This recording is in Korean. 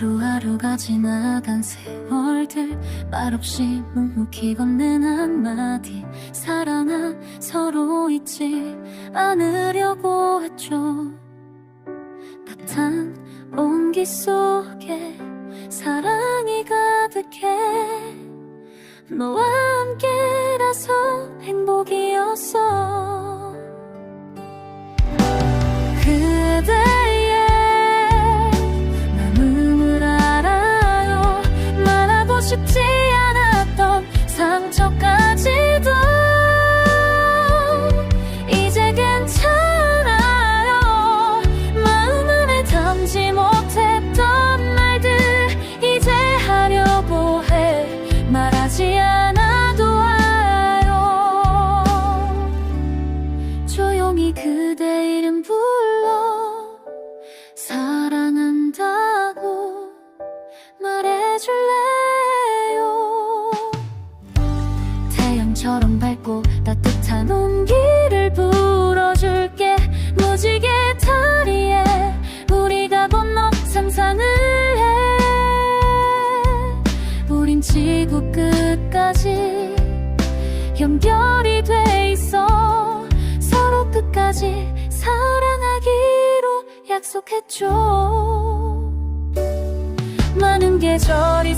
하루하루가 지나간 세월들 말없이 묵묵히 건넨 한마디. 사랑아 서로 잊지 않으려고 했죠. 따뜻한 온기 속에 사랑이 가득해. 너와 함께라서 행복이었어 말하 태양처럼 밝고 따뜻한 온기를 불어줄게. 무지개 다리에 우리가 건너 상상을 해. 우린 지구 끝까지 연결이 돼 있어. 서로 끝까지 사랑하기로 약속했죠. 많은 계절이